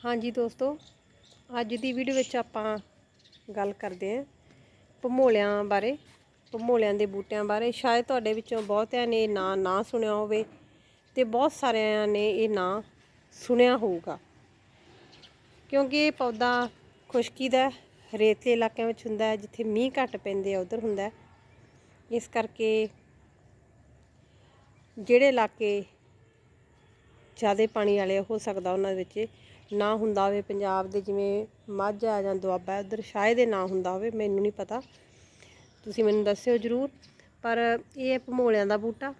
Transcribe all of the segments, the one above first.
ਹਾਂਜੀ ਦੋਸਤੋ ਅੱਜ ਦੀ ਵੀਡੀਓ ਵਿੱਚ ਆਪਾਂ ਗੱਲ ਕਰਦੇ ਹਾਂ ਭਮੋਲਿਆਂ ਬਾਰੇ ਭਮੋਲਿਆਂ ਦੇ ਬੂਟਿਆਂ ਬਾਰੇ। ਸ਼ਾਇਦ ਤੁਹਾਡੇ ਵਿੱਚੋਂ ਬਹੁਤਿਆਂ ਨੇ ਇਹ ਨਾਂ ਨਾ ਸੁਣਿਆ ਹੋਵੇ ਤੇ ਬਹੁਤ ਸਾਰਿਆਂ ਨੇ ਇਹ ਨਾਂ ਸੁਣਿਆ ਹੋਊਗਾ। ਕਿਉਂਕਿ ਇਹ ਪੌਦਾ ਖੁਸ਼ਕੀ ਦਾ ਹੈ, ਰੇਤਲੇ ਇਲਾਕਿਆਂ ਵਿੱਚ ਹੁੰਦਾ ਹੈ ਜਿੱਥੇ ਮੀਂਹ ਘੱਟ ਪੈਂਦੇ ਆ ਉਧਰ ਹੁੰਦਾ ਇਸ ਕਰਕੇ ਜਿਹੜੇ ਇਲਾਕੇ ਜ਼ਿਆਦਾ ਪਾਣੀ ਵਾਲੇ ਹੋ ਸਕਦਾ ਉਹਨਾਂ ਦੇ ਵਿੱਚ ਨਾ ਹੁੰਦਾ ਹੋਵੇ ਪੰਜਾਬ ਦੇ ਜਿਵੇਂ ਮਾਝਾ ਜਾਂ ਦੁਆਬਾ ਉਧਰ ਸ਼ਾਇਦ ਇਹ ਨਾ ਹੁੰਦਾ ਹੋਵੇ ਮੈਨੂੰ ਨਹੀਂ ਪਤਾ। ਤੁਸੀਂ ਮੈਨੂੰ ਦੱਸਿਓ ਜਰੂਰ। ਪਰ ਇਹ ਹੈ ਭਮੋਲਿਆਂ ਦਾ ਬੂਟਾ।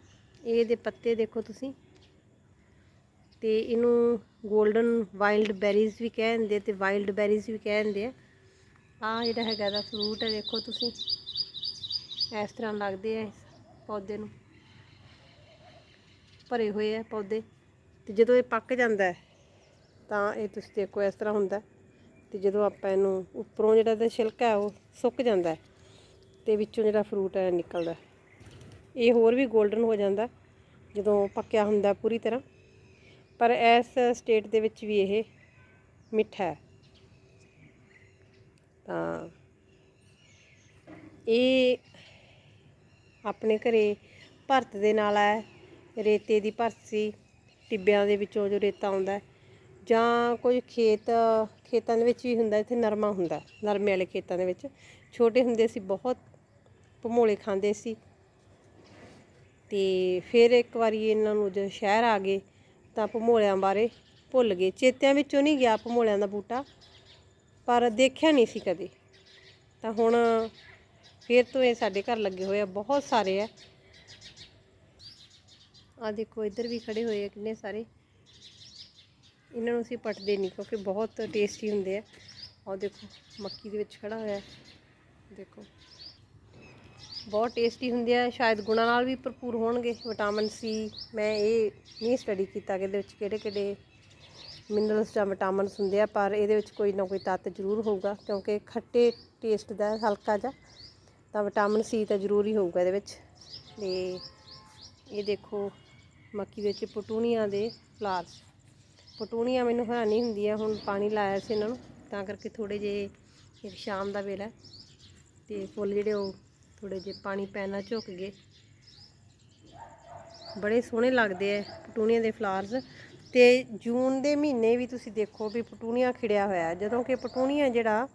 ਇਹਦੇ ਪੱਤੇ ਦੇਖੋ ਤੁਸੀਂ। ਤੇ ਇਹਨੂੰ 골ਡਨ ਵਾਈਲਡ ਬੈਰੀਜ਼ ਵੀ ਕਹਿੰਦੇ ਤੇ ਵਾਈਲਡ ਬੈਰੀਜ਼ ਵੀ ਕਹਿੰਦੇ ਆ। ਆ ਜਿਹੜਾ ਹੈਗਾ ਦਾ ਫਰੂਟ ਹੈ ਦੇਖੋ ਤੁਸੀਂ। ਇਸ ਤਰ੍ਹਾਂ ਲੱਗਦੇ ਆ ਇਸ ਪੌਦੇ ਨੂੰ। ਭਰੇ ਹੋਏ ਆ ਪੌਦੇ। ਤੇ ਜਦੋਂ ਇਹ ਪੱਕ ਜਾਂਦਾ ਹੈ, ਤਾਂ ਇਹ ਤੁਸੀਂ ਦੇਖੋ ਇਸ ਤਰ੍ਹਾਂ ਹੁੰਦਾ ਹੈ। ਤੇ ਜਦੋਂ ਆਪਾਂ ਇਹਨੂੰ ਉੱਪਰੋਂ ਜਿਹੜਾ ਇਹਦਾ ਛਿਲਕਾ ਹੈ, ਉਹ ਸੁੱਕ ਜਾਂਦਾ ਹੈ ਤੇ ਵਿੱਚੋਂ ਜਿਹੜਾ ਫਰੂਟ ਹੈ ਨਿਕਲਦਾ ਇਹ ਹੋਰ ਵੀ 골ਡਨ ਹੋ ਜਾਂਦਾ ਜਦੋਂ ਪੱਕਿਆ ਹੁੰਦਾ ਪੂਰੀ ਤਰ੍ਹਾਂ ਪਰ ਇਸ ਸਟੇਟ ਦੇ ਵਿੱਚ ਵੀ ਇਹ ਮਿੱਠਾ ਹੈ ਤਾਂ ਇਹ ਆਪਣੇ ਘਰੇ ਭਰਤ ਦੇ ਨਾਲ ਹੈ ਰੇਤੇ ਦੀ ਭਰਤ ਸੀ, ਟਿੱਬਿਆਂ ਦੇ ਵਿੱਚੋਂ ਜੋ ਰੇਤਾ ਆਉਂਦਾ ਜਾਂ ਕੋਈ ਖੇਤ, ਖੇਤਾਂ ਦੇ ਵਿੱਚ ਵੀ ਹੁੰਦਾ, ਇੱਥੇ ਨਰਮਾ ਹੁੰਦਾ, ਨਰਮੇ ਵਾਲੇ ਖੇਤਾਂ ਦੇ ਵਿੱਚ। ਛੋਟੇ ਹੁੰਦੇ ਸੀ, ਬਹੁਤ ਭਮੋਲੇ ਖਾਂਦੇ ਸੀ। ਤੇ ਫਿਰ ਇੱਕ ਵਾਰੀ ਇਹਨਾਂ ਨੂੰ ਜਦੋਂ ਸ਼ਹਿਰ ਆ ਗਏ, ਤਾਂ ਭਮੋਲਿਆਂ ਬਾਰੇ ਭੁੱਲ ਗਏ। ਚੇਤਿਆਂ ਵਿੱਚੋਂ ਨਹੀਂ ਗਿਆ ਭਮੋਲਿਆਂ ਦਾ ਬੂਟਾ, ਪਰ ਦੇਖਿਆ ਨਹੀਂ ਸੀ ਕਦੇ। ਤਾਂ ਹੁਣ ਫਿਰ ਤੋਂ ਇਹ ਸਾਡੇ ਘਰ ਲੱਗੇ ਹੋਏ ਆ, ਬਹੁਤ ਸਾਰੇ ਆ। ਆ ਦੇਖੋ, ਇੱਧਰ ਵੀ ਖੜੇ ਹੋਏ ਆ ਕਿੰਨੇ ਸਾਰੇ। ਇਹਨਾਂ ਨੂੰ ਅਸੀਂ ਪਟਦੇ ਨਹੀਂ ਕਿਉਂਕਿ ਬਹੁਤ ਟੇਸਟੀ ਹੁੰਦੇ ਆ। ਆਹ ਦੇਖੋ, ਮੱਕੀ ਦੇ ਵਿੱਚ ਖੜਾ ਹੋਇਆ ਦੇਖੋ, ਬਹੁਤ ਟੇਸਟੀ ਹੁੰਦੇ ਆ। ਸ਼ਾਇਦ ਗੁਣਾਂ ਨਾਲ ਵੀ ਭਰਪੂਰ ਹੋਣਗੇ। ਵਿਟਾਮਿਨ ਸੀ ਮੈਂ ਇਹ ਨਹੀਂ ਸਟੱਡੀ ਕੀਤਾ ਕਿ ਇਹਦੇ ਵਿੱਚ ਕਿਹੜੇ ਕਿਹੜੇ ਮਿਨਰਲਸ ਜਾਂ ਵਿਟਾਮਿਨਸ ਹੁੰਦੇ ਆ, ਪਰ ਇਹਦੇ ਵਿੱਚ ਕੋਈ ਨਾ ਕੋਈ ਤੱਤ ਜ਼ਰੂਰ ਹੋਊਗਾ, ਕਿਉਂਕਿ ਖੱਟੇ ਟੇਸਟ ਦਾ ਹਲਕਾ ਜਿਹਾ, ਤਾਂ ਵਿਟਾਮਿਨ ਸੀ ਤਾਂ ਜ਼ਰੂਰੀ ਹੋਊਗਾ ਇਹਦੇ ਵਿੱਚ। ਤੇ ਇਹ ਦੇਖੋ, ਮੱਕੀ ਦੇ ਵਿੱਚ ਪਟੂਨੀਆਂ ਦੇ ਫਲਾਰਸ ਪਟੂਨੀਆਂ ਮੈਨੂੰ ਹੈਰਾਨੀ ਹੁੰਦੀ ਆ ਹੁਣ ਪਾਣੀ ਲਾਇਆ ਸੀ ਇਹਨਾਂ ਨੂੰ, ਤਾਂ ਕਰਕੇ ਥੋੜੇ ਜਿਹੇ ਇੱਕ ਸ਼ਾਮ ਦਾ ਵੇਲਾ ਹੈ। ਤੇ ਫੁੱਲ ਜਿਹੜੇ ਉਹ ਥੋੜੇ ਜਿਹੇ ਪਾਣੀ ਪੈਣ ਨਾਲ ਝੁਕ ਗਏ। ਬੜੇ ਸੋਹਣੇ ਲੱਗਦੇ ਆ ਪਟੂਣੀਆਂ ਦੇ ਫਲਾਵਰਸ ਤੇ ਜੂਨ ਦੇ ਮਹੀਨੇ ਵੀ ਤੁਸੀਂ ਦੇਖੋ ਵੀ ਪਟੂਣੀਆਂ ਖਿੜਿਆ ਹੋਇਆ ਜਦੋਂ ਕਿ ਪਟੂਨੀਆ ਜਿਹੜਾ,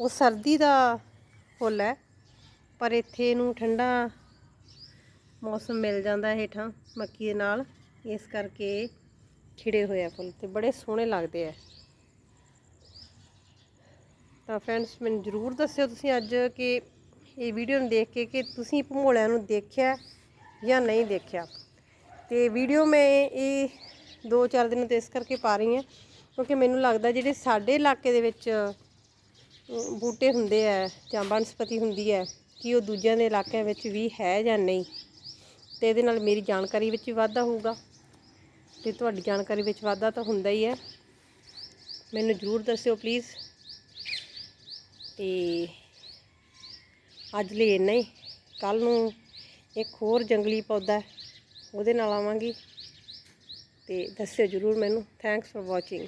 ਉਹ ਸਰਦੀ ਦਾ ਫੁੱਲ ਹੈ, ਪਰ ਇੱਥੇ ਇਹਨੂੰ ਠੰਡਾ ਮੌਸਮ ਮਿਲ ਜਾਂਦਾ ਹੇਠਾਂ ਮੱਕੀ ਦੇ ਨਾਲ। ਇਸ ਕਰਕੇ ਖਿੜੇ ਹੋਏ ਆ ਫੁੱਲ ਤੇ ਬੜੇ ਸੋਹਣੇ ਲੱਗਦੇ ਆ। ਤਾਂ ਫਰੈਂਡਸ ਮੈਨੂੰ ਜਰੂਰ ਦੱਸਿਓ ਤੁਸੀਂ ਅੱਜ ਕਿ ਇਹ ਵੀਡੀਓ ਨੂੰ ਦੇਖ ਕੇ ਕਿ ਤੁਸੀਂ ਭਮੋਲਿਆਂ ਨੂੰ ਦੇਖਿਆ ਜਾਂ ਨਹੀਂ ਦੇਖਿਆ। ਤੇ ਵੀਡੀਓ ਮੈਂ ਇਹ ਦੋ ਚਾਰ ਦਿਨ ਤੋਂ ਇਸ ਕਰਕੇ ਪਾ ਰਹੀ ਹਾਂ ਕਿਉਂਕਿ ਮੈਨੂੰ ਲੱਗਦਾ ਜਿਹੜੇ ਸਾਡੇ ਇਲਾਕੇ ਦੇ ਵਿੱਚ ਬੂਟੇ ਹੁੰਦੇ ਆ ਜਾਂ ਬਨਸਪਤੀ ਹੁੰਦੀ ਹੈ ਕਿ ਉਹ ਦੂਜਿਆਂ ਦੇ ਇਲਾਕਿਆਂ ਵਿੱਚ ਵੀ ਹੈ ਜਾਂ ਨਹੀਂ? ਤੇ ਇਹਦੇ ਨਾਲ ਮੇਰੀ ਜਾਣਕਾਰੀ ਵਿੱਚ ਵੀ ਵਾਧਾ ਹੋਊਗਾ। ਤੇ ਤੁਹਾਡੀ ਜਾਣਕਾਰੀ ਵਿੱਚ ਵਾਧਾ ਤਾਂ ਹੁੰਦਾ ਹੀ ਹੈ। ਮੈਨੂੰ ਜਰੂਰ ਦੱਸਿਓ ਪਲੀਜ਼ ਤੇ ਅੱਜ ਲਈ ਇੰਨਾ ਹੀ। ਕੱਲ ਨੂੰ ਇੱਕ ਹੋਰ ਜੰਗਲੀ ਪੌਦਾ ਉਹਦੇ ਨਾਲ ਆਵਾਂਗੀ। ਤੇ ਦੱਸਿਓ ਜਰੂਰ ਮੈਨੂੰ। Thanks for watching